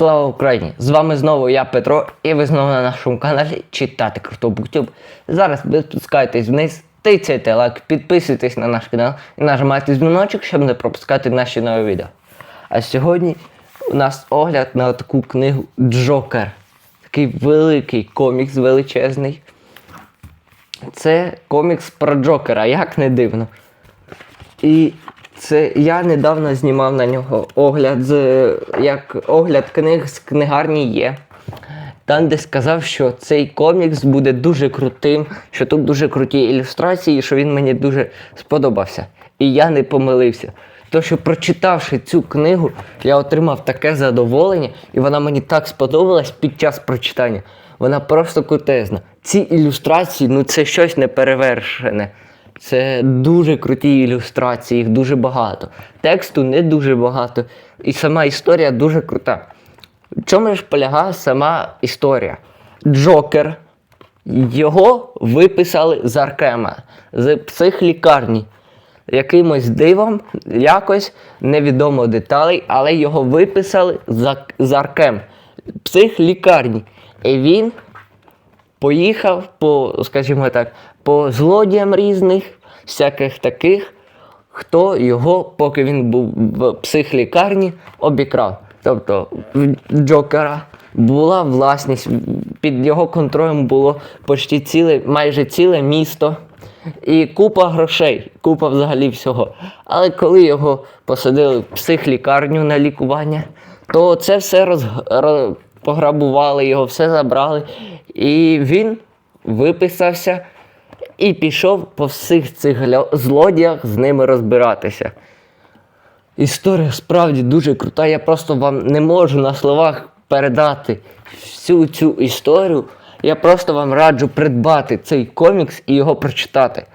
Слава Україні! З вами знову я Петро, і ви знову на нашому каналі читати Круто Буктюб. Зараз ви спускаєтесь вниз, тицяйте лайк, підписуйтесь на наш канал і нажимайте дзвіночок, щоб не пропускати наші нові відео. А сьогодні у нас огляд на таку книгу Джокер. Такий великий комікс величезний. Це комікс про Джокера, як не дивно. І це я недавно знімав на нього огляд з як огляд книг з книгарні є. Там, де сказав, що цей комікс буде дуже крутим, що тут дуже круті ілюстрації, що він мені дуже сподобався. І я не помилився. То, що прочитавши цю книгу, я отримав таке задоволення, і вона мені так сподобалась під час прочитання. Вона просто крутезна. Ці ілюстрації, ну це щось неперевершене. Це дуже круті ілюстрації, їх дуже багато. Тексту не дуже багато. І сама історія дуже крута. В чому ж полягає сама історія? Джокер. Його виписали з Аркема, з психлікарні. Якимось дивом, якось невідомо деталей, але його виписали з Аркем, психлікарні. І він поїхав по, скажімо так, по злодіям різних, всяких таких, хто його, поки він був в психлікарні, обікрав. Тобто в Джокера була власність, під його контролем було почти ціле, майже ціле місто. І купа грошей, купа взагалі всього. Але коли його посадили в психлікарню на лікування, то це все роз... пограбували, його все забрали. І він виписався і пішов по всіх цих злодіях з ними розбиратися. Історія справді дуже крута. Я просто вам не можу на словах передати всю цю історію. Я просто вам раджу придбати цей комікс і його прочитати.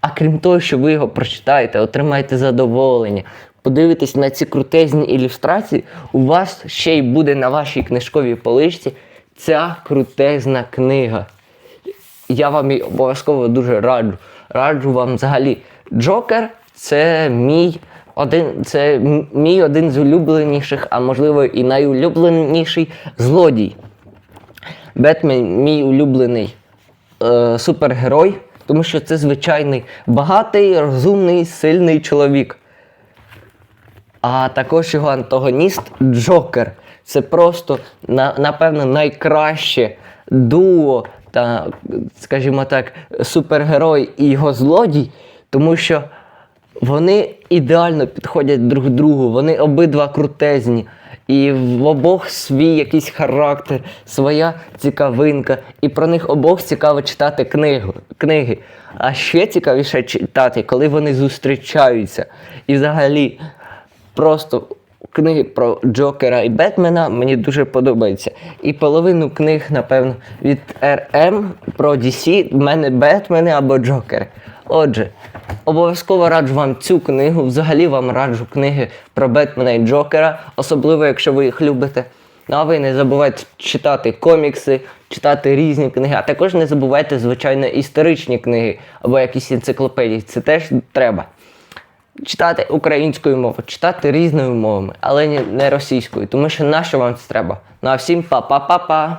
А крім того, що ви його прочитаєте, отримаєте задоволення, подивитесь на ці крутезні ілюстрації, у вас ще й буде на вашій книжковій поличці ця крутезна книга. Я вам її обов'язково дуже раджу. Раджу вам взагалі. Джокер це мій один, це мій один з улюбленіших, а можливо і найулюбленіший злодій. Бетмен мій улюблений е, супергерой, тому що це звичайний багатий, розумний, сильний чоловік. А також його антагоніст Джокер. Це просто, на, напевно, найкраще дуо та, скажімо так, супергерой і його злодій, тому що вони ідеально підходять друг другу, вони обидва крутезні. І в обох свій якийсь характер, своя цікавинка. І про них обох цікаво читати книгу, книги. А ще цікавіше читати, коли вони зустрічаються. І взагалі, просто книги про Джокера і Бетмена мені дуже подобаються. І половину книг, напевно, від RM про DC в мене Бетмени або Джокери. Отже, обов'язково раджу вам цю книгу. Взагалі вам раджу книги про Бетмена і Джокера, особливо якщо ви їх любите. Ну а ви не забувайте читати комікси, читати різні книги, а також не забувайте, звичайно, історичні книги або якісь енциклопедії. Це теж треба читати українською мовою, читати різними мовами, але не- російською, тому що на що вам це треба. Ну а всім па-па-па-па!